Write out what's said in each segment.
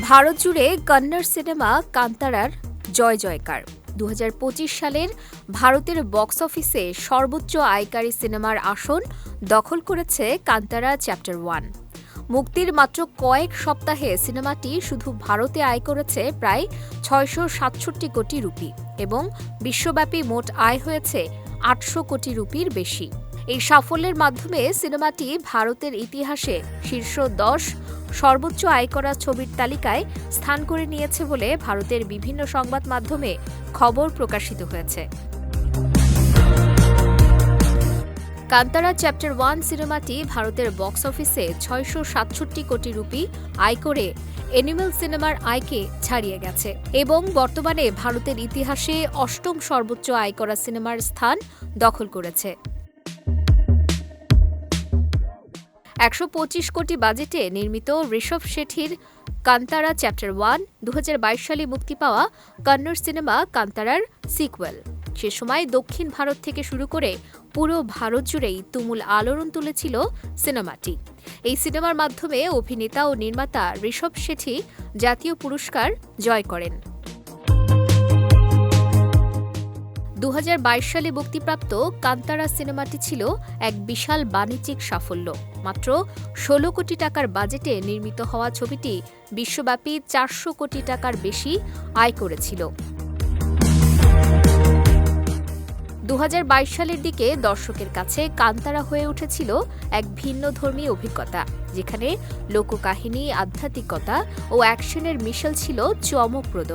ভারত জুড়ে কন্নড় সিনেমা কান্তারার জয় জয়কার। দু হাজার পঁচিশ সালের ভারতের বক্স অফিসে সর্বোচ্চ আয়কারী সিনেমার আসন দখল করেছে কান্তারা চ্যাপ্টার ওয়ান। মুক্তির মাত্র কয়েক সপ্তাহে সিনেমাটি শুধু ভারতে আয় করেছে প্রায় ছয়শো সাতষট্টি কোটি রুপি এবং বিশ্বব্যাপী মোট আয় হয়েছে আটশো কোটি রুপির বেশি। এই সাফল্যের মাধ্যমে সিনেমাটি ভারতের ইতিহাসে শীর্ষ দশ, সর্বোচ্চ আয় করা ছবির তালিকায় স্থান করে নিয়েছে বলে ভারতের বিভিন্ন সংবাদ মাধ্যমে খবর প্রকাশিত হয়েছে। কান্তারা চ্যাপ্টার ওয়ান সিনেমাটি ভারতের বক্স অফিসে ছয়শো সাতষট্টি কোটি রুপি আয় করে এনিমেল সিনেমার আয়কে ছাড়িয়ে গেছে এবং বর্তমানে ভারতের ইতিহাসে অষ্টম সর্বোচ্চ আয় করা সিনেমার স্থান দখল করেছে। একশো পঁচিশ কোটি বাজেটে নির্মিত ঋষভ শেঠির কান্তারা চ্যাপ্টার ওয়ান দু হাজার বাইশ সালে মুক্তি পাওয়া কন্নড় সিনেমা কান্তারার সিকুয়েল সে সময় দক্ষিণ ভারত থেকে শুরু করে পুরো ভারত জুড়েই তুমুল আলোড়ন তুলেছিল সিনেমাটি। এই সিনেমার মাধ্যমে অভিনেতা ও নির্মাতা ঋষভ শেঠি জাতীয় পুরস্কার জয় করেন। দু হাজার বাইশ সালে মুক্তিপ্রাপ্ত কান্তারা সিনেমাটি ছিল এক বিশাল বাণিজ্যিক সাফল্য। মাত্র ষোলো কোটি টাকার বাজেটে নির্মিত হওয়া ছবিটি বিশ্বব্যাপী চারশো কোটি টাকার বেশি আয় করেছিল। দু হাজার বাইশ সালের দিকে দর্শকের কাছে কান্তারা হয়ে উঠেছিল এক ভিন্ন ধর্মী অভিজ্ঞতা, যেখানে লোককাহিনী, আধ্যাত্মিকতা ও অ্যাকশনের মিশেল ছিল চমকপ্রদ।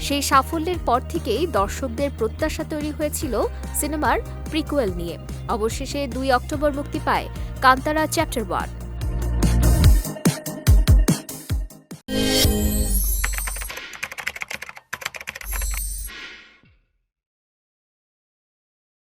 সেই সাফল্যের পর থেকেই দর্শকদের প্রত্যাশা তৈরি হয়েছিল সিনেমার প্রিকুয়েল নিয়ে। অবশেষে দুই অক্টোবর মুক্তি পায় কান্তারা চ্যাপ্টার ওয়ান